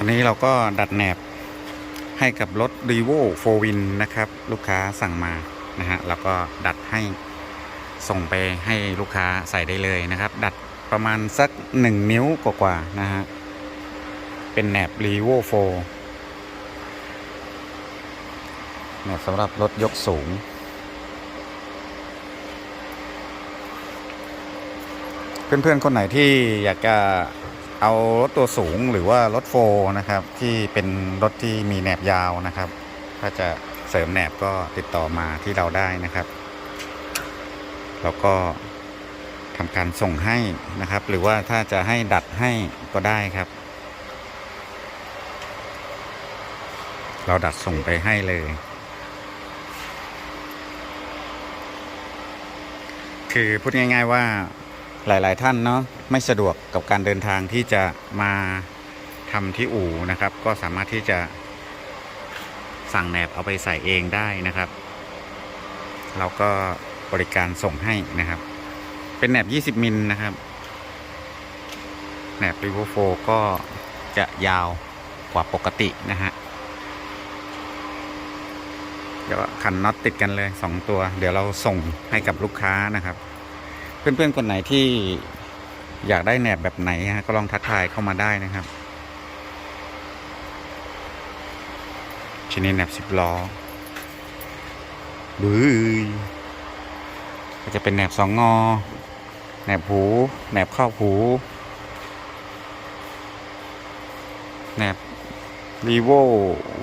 ตอนนี้เราก็ดัดแหนบให้กับรถ r e v o 4 Win นะครับ ลูกค้าสั่งมานะฮะแล้วก็ดัดให้ส่งไปให้ลูกค้าใส่ได้เลยนะครับ ดัดประมาณสัก 1 นิ้วกว่าๆนะฮะ เป็นแหนบ r e v o 4แหนบสำหรับรถยกสูง เพื่อนๆ คนไหนที่อยากจะ เอารถตัวสูงหรือว่ารถโฟร์นะครับ ที่เป็นรถที่มีแหนบยาวนะครับ ถ้าจะเสริมแหนบก็ติดต่อมาที่เราได้นะครับ แล้วก็ทำการส่งให้นะครับ หรือว่าถ้าจะให้ดัดให้ก็ได้ครับ เราดัดส่งไปให้เลย คือพูดง่าย ๆว่า หลาย ๆ ท่านเนาะไม่สะดวกกับการเดินทางที่จะมาทำที่อู่นะครับ ก็สามารถที่จะสั่งแหนบเอาไปใส่เองได้นะครับเราก็บริการส่งให้นะครับ เป็นแหนบ 20 มิลนะครับแหนบรีโวโฟก็จะยาวกว่าปกตินะฮะเดี๋ยวขันน็อตติดกันเลย 2 ตัว เดี๋ยวเราส่งให้กับลูกค้านะครับ เพื่อนๆคนไหนที่อยากได้แหนบแบบไหนฮะก็ลองทักทายเข้ามาได้นะครับชิ้นนี้แหนบสิบล้อบื้อก็จะเป็นแหนบสองงอแหนบหูแหนบข้าวหูแหนบรีโว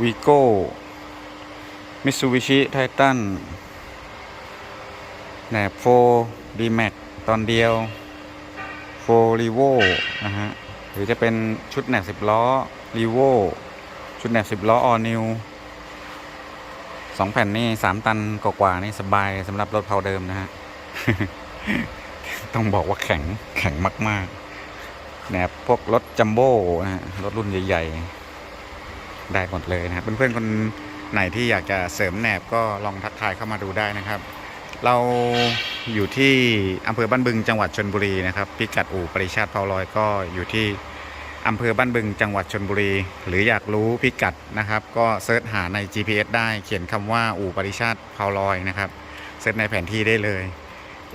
วีโก้มิตซูบิชิไททันแหนบโฟดีแม็ก ตอนเดียวโฟรีโวนะฮะหรือจะเป็นชุดแหนบสิบล้อรีโวชุดแหนบสิบล้อออนิวสองแผ่นนี่สามตันกว่าๆนี่สบายสำหรับรถเพาเดิมนะฮะ ต้องบอกว่าแข็งแข็งมากๆแหนบพวกรถจัมโบ้นะฮะรถรุ่นใหญ่ ๆ ได้หมดเลยนะครับเพื่อนๆคนไหนที่อยากจะเสริมแหนบก็ลองทักทายเข้ามาดูได้นะครับ เรา อยู่ที่อำเภอบ้านบึงจังหวัดชนบุรีนะครับพิกัดอู่ปริชาติเผาลอยก็อยู่ที่อำเภอบ้านบึงจังหวัดชนบุรี หรืออยากรู้พิกัดนะครับ ก็เซิร์ชหาใน GPS ได้เขียนคำว่าอู่ปริชาติเผาลอยนะครับเซิร์ชในแผนที่ได้เลย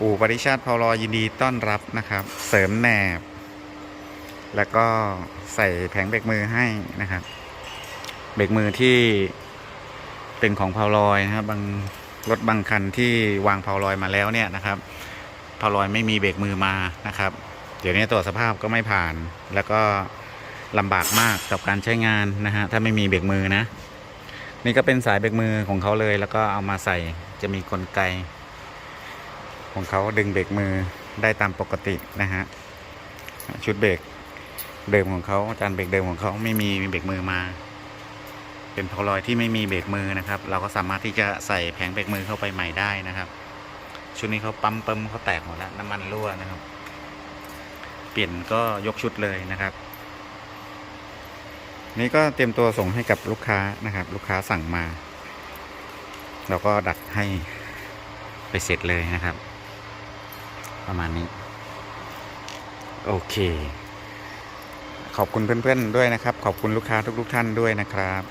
อู่ปริชาติเผาลอยยินดีต้อนรับนะครับ เสริมแหนบ แล้วก็ใส่แผงเบรกมือให้นะครับเบรกมือที่เป็นของเผาลอยนะครับบาง รถบางคันที่วางเพาลอยมาแล้วเนี่ยนะครับเพาลอยไม่มีเบรกมือมานะครับ เดี๋ยวนี้ตรวจสภาพก็ไม่ผ่าน แล้วก็ลำบากมากกับการใช้งานนะฮะถ้าไม่มีเบรกมือนะ นี่ก็เป็นสายเบรกมือของเขาเลย แล้วก็เอามาใส่จะมีกลไก ของเขาดึงเบรกมือได้ตามปกตินะฮะชุดเบรกเดิมของเขาจานเบรกเดิมของเขาไม่มีเบรกมือมา เป็นพอลอยที่ไม่มีเบรกมือนะครับ เราก็สามารถที่จะใส่แผงเบรกมือเข้าไปใหม่ได้นะครับ ชุดนี้เขาปั๊มเปิมเขาแตกหมดแล้วน้ำมันรั่วนะครับ เปลี่ยนก็ยกชุดเลยนะครับ นี่ก็เตรียมตัวส่งให้กับลูกค้านะครับ ลูกค้าสั่งมา เราก็ดัดให้ไปเสร็จเลยนะครับ ประมาณนี้ โอเค ขอบคุณเพื่อนๆด้วยนะครับ ขอบคุณลูกค้าทุกๆท่านด้วยนะครับ